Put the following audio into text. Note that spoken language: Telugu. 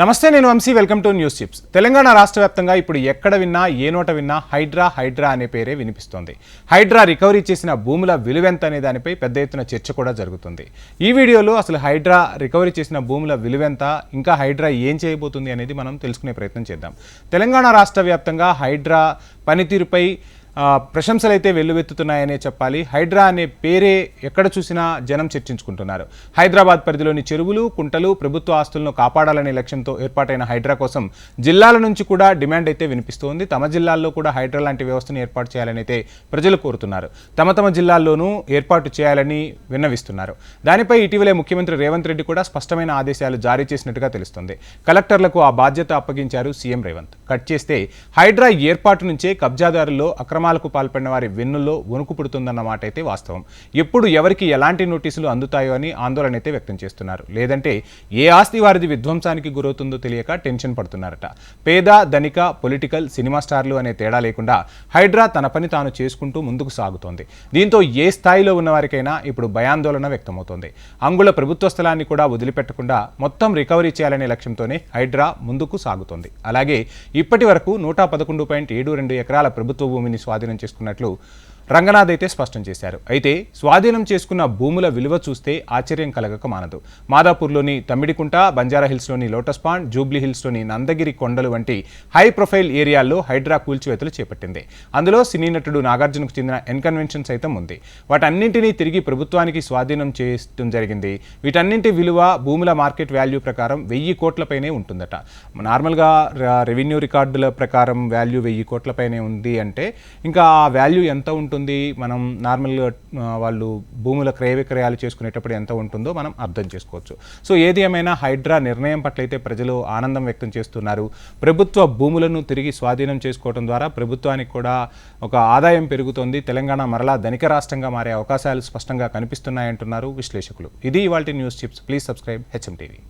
నమస్తే నేను Vamsi welcome to News Chips. Telangana రాష్ట్ర వ్యాప్తంగా ఇప్పుడు ఎక్కడ విన్నా ఏ నోట విన్నా హైడ్రా హైడ్రా అనే పేరే వినిపిస్తోంది. హైడ్రా రికవరీ చేసిన భూముల విలువెంత అనే దానిపై పెద్ద ఎత్తున చర్చ కూడా జరుగుతుంది. ఈ వీడియోలో అసలు హైడ్రా రికవరీ చేసిన భూముల విలువెంత ఇంకా హైడ్రా ఏం చేయబోతుంది అనేది మనం తెలుసుకునే ప్రయత్నం చేద్దాం. తెలంగాణ రాష్ట్ర వ్యాప్తంగా హైడ్రా పనితీరుపై ప్రశంసలు ప్రశంసలైతే వెల్లువెత్తుతున్నాయనే చెప్పాలి. హైడ్రా అనే పేరే ఎక్కడ చూసినా జనం చర్చించుకుంటున్నారు. హైదరాబాద్ పరిధిలోని చెరువులు కుంటలు ప్రభుత్వ ఆస్తులను కాపాడాలనే లక్ష్యంతో ఏర్పాటైన హైడ్రా కోసం జిల్లాల నుంచి కూడా డిమాండ్ అయితే వినిపిస్తోంది. తమ జిల్లాల్లో కూడా హైడ్రా లాంటి వ్యవస్థను ఏర్పాటు చేయాలని అయితే ప్రజలు కోరుతున్నారు. తమ తమ జిల్లాల్లోనూ ఏర్పాటు చేయాలని విన్నవిస్తున్నారు. దానిపై ఇటీవలే ముఖ్యమంత్రి రేవంత్ రెడ్డి కూడా స్పష్టమైన ఆదేశాలు జారీ చేసినట్టుగా తెలుస్తుంది. కలెక్టర్లకు ఆ బాధ్యత అప్పగించారు సీఎం రేవంత్. కట్ చేస్తే హైడ్రా ఏర్పాటు నుంచే కబ్జాదారుల్లో అక్రమాలకు పాల్పడిన వారి వెన్నుల్లో వణుకు పుడుతుందన్న మాట అయితే వాస్తవం. ఎప్పుడు ఎవరికి ఎలాంటి నోటీసులు అందుతాయో అని ఆందోళన అయితే వ్యక్తం చేస్తున్నారు. లేదంటే ఏ ఆస్తి వారిది విధ్వంసానికి గురవుతుందో తెలియక టెన్షన్ పడుతున్నారట. పేద ధనిక పొలిటికల్ సినిమా స్టార్లు అనే తేడా లేకుండా హైడ్రా తన పని తాను చేసుకుంటూ ముందుకు సాగుతోంది. దీంతో ఏ స్థాయిలో ఉన్నవారికైనా ఇప్పుడు భయాందోళన వ్యక్తమవుతోంది. అంగుళ ప్రభుత్వ స్థలాన్ని కూడా వదిలిపెట్టకుండా మొత్తం రికవరీ చేయాలనే లక్ష్యంతోనే హైడ్రా ముందుకు సాగుతోంది. అలాగే ఇప్పటి వరకు నూట పదకొండు పాయింట్ ఏడు రెండు ఎకరాల ప్రభుత్వ భూమిని స్వాధీనం చేసుకున్నట్లు రంగనాథ్ అయితే స్పష్టం చేశారు. అయితే స్వాధీనం చేసుకున్న భూముల విలువ చూస్తే ఆశ్చర్యం కలగక మానదు. మాదాపూర్లోని తమ్మిడికుంట బంజారా హిల్స్లోని లోటస్ పాండ్ జూబ్లీ హిల్స్లోని నందగిరి కొండలు వంటి హై ప్రొఫైల్ ఏరియాల్లో హైడ్రా కూల్చివేతలు చేపట్టింది. అందులో సినీ నటుడు నాగార్జునకు చెందిన ఎన్కన్వెన్షన్ సైతం ఉంది. వాటన్నింటినీ తిరిగి ప్రభుత్వానికి స్వాధీనం చేయడం జరిగింది. వీటన్నింటి విలువ భూముల మార్కెట్ వాల్యూ ప్రకారం వెయ్యి కోట్లపైనే ఉంటుందట. నార్మల్గా రెవెన్యూ రికార్డుల ప్రకారం వాల్యూ వెయ్యి కోట్లపైనే ఉంది అంటే ఇంకా ఆ వాల్యూ ఎంత ఉంటుంది మనం నార్మల్గా వాళ్ళు భూముల క్రయ విక్రయాలు చేసుకునేటప్పుడు ఎంత ఉంటుందో మనం అర్థం చేసుకోవచ్చు. సో ఏది ఏమైనా హైడ్రా నిర్ణయం పట్ల అయితే ప్రజలు ఆనందం వ్యక్తం చేస్తున్నారు. ప్రభుత్వ భూములను తిరిగి స్వాధీనం చేసుకోవడం ద్వారా ప్రభుత్వానికి కూడా ఒక ఆదాయం పెరుగుతోంది. తెలంగాణ మరలా ధనిక రాష్ట్రంగా మారే అవకాశాలు స్పష్టంగా కనిపిస్తున్నాయంటున్నారు విశ్లేషకులు. ఇది ఇవాళ News Chips. Please subscribe HM TV.